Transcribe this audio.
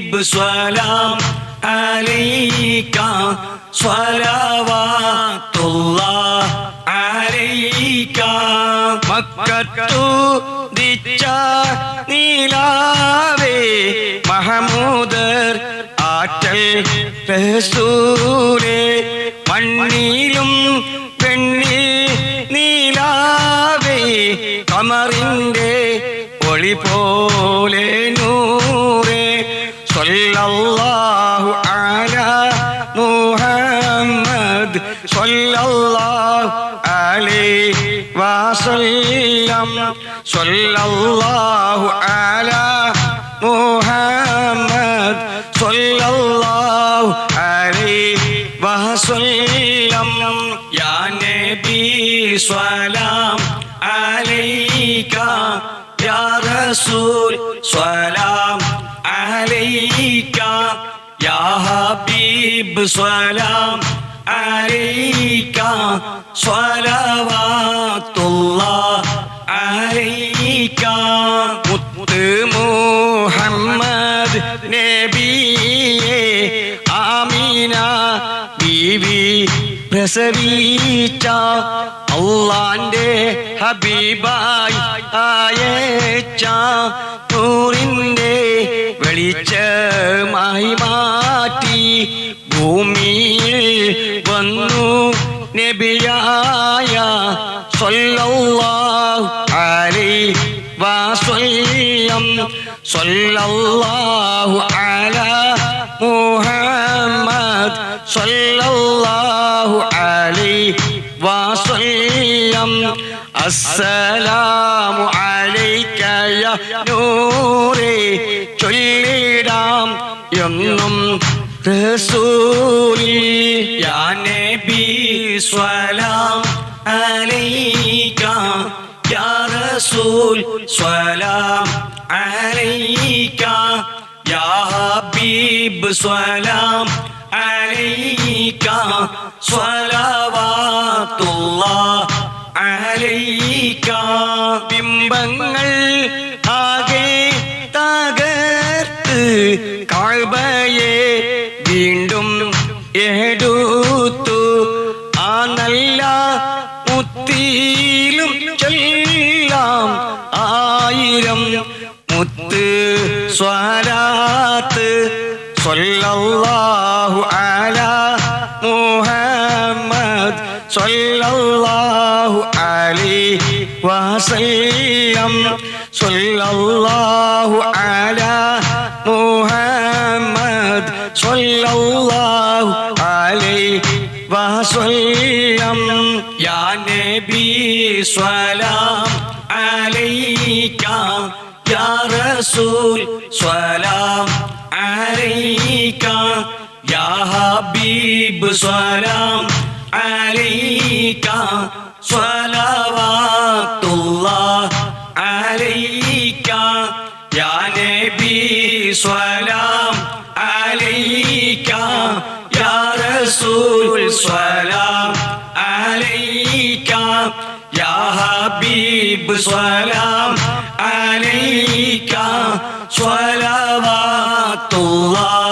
ഹബീബ് സ്വലാം അലൈക്ക സ്വലവാത്തുള്ള അലൈക്ക മക്കത്തു ദിച്ച നീലാവേ മഹമൂദർ ആറ്റൽ റസൂലേ മണ്ണിലും പെണ്ണി നീലാവേ കമറിന്റെ ഒളി പോലെ നൂ സല്ലല്ലാഹു അലാ മുഹമ്മദ് സല്ലല്ലാഹു അലൈഹി വസല്ലം. സല്ലല്ലാഹു അലാ മുഹമ്മദ് സല്ലല്ലാഹു അലൈഹി വസല്ലം. യാ നബി സലാം അലൈക യാ റസൂൽ സ്വലാം. അലൈക യാ ഹബീബ് സ്വലാം عليك صلوات الله عليك മുത്ത് മുഹമ്മദ് നബിയെ പ്രസവിച്ച അള്ളാന്റെ ഹബീബായി ആയച്ച നൂറിന്റെ വെളിച്ചമായി മാറ്റി ഭൂമിയിൽ വന്നു നബിയായ സല്ലല്ലാഹു അലൈഹി വസല്ലം സല്ലല്ലാഹു അലാ മുഹമ്മദ് സല്ലല്ലാഹു അസ്സലാമു അലൈക യാ നൂറേ ചൊല്ലിടാം എന്നും റസൂലി. യാ നബി സ്വലാം അലൈക യാ റസൂൽ സ്വലാം അലൈക യാ ഹബീബ് സ്വലാം അലൈക. സ്വലവാത്തുല്ലാഹ് കാഴ്ബയെ വീണ്ടും എടുത്തു ആ നല്ല മുത്തിയിലും ചെല്ലാം ആയിരം മുത്ത് സ്വരാത്ത്. സ്വല്ലല്ലാഹു അലാ മുഹമ്മദ് സ്വല്ലല്ലാഹു അലി വസല്ലം. അലാ മുഹമ്മദ് സ്വല്ലല്ലാഹു അലൈഹി വസല്ലം. യാ നബി സ്വലാം അലൈക യാ റസൂൽ സ്വലാം അലൈക യാ ഹബീബ് സ്വലാം അലൈക സ്വലവാത്തുല്ലാഹ് അലൈക യാ നബി സ്വലാം സ്വലാം. അലൈക്ക യാ ഹബീബ് സ്വലാം. അലൈക സ്വലവാത്തുല്ലാഹ്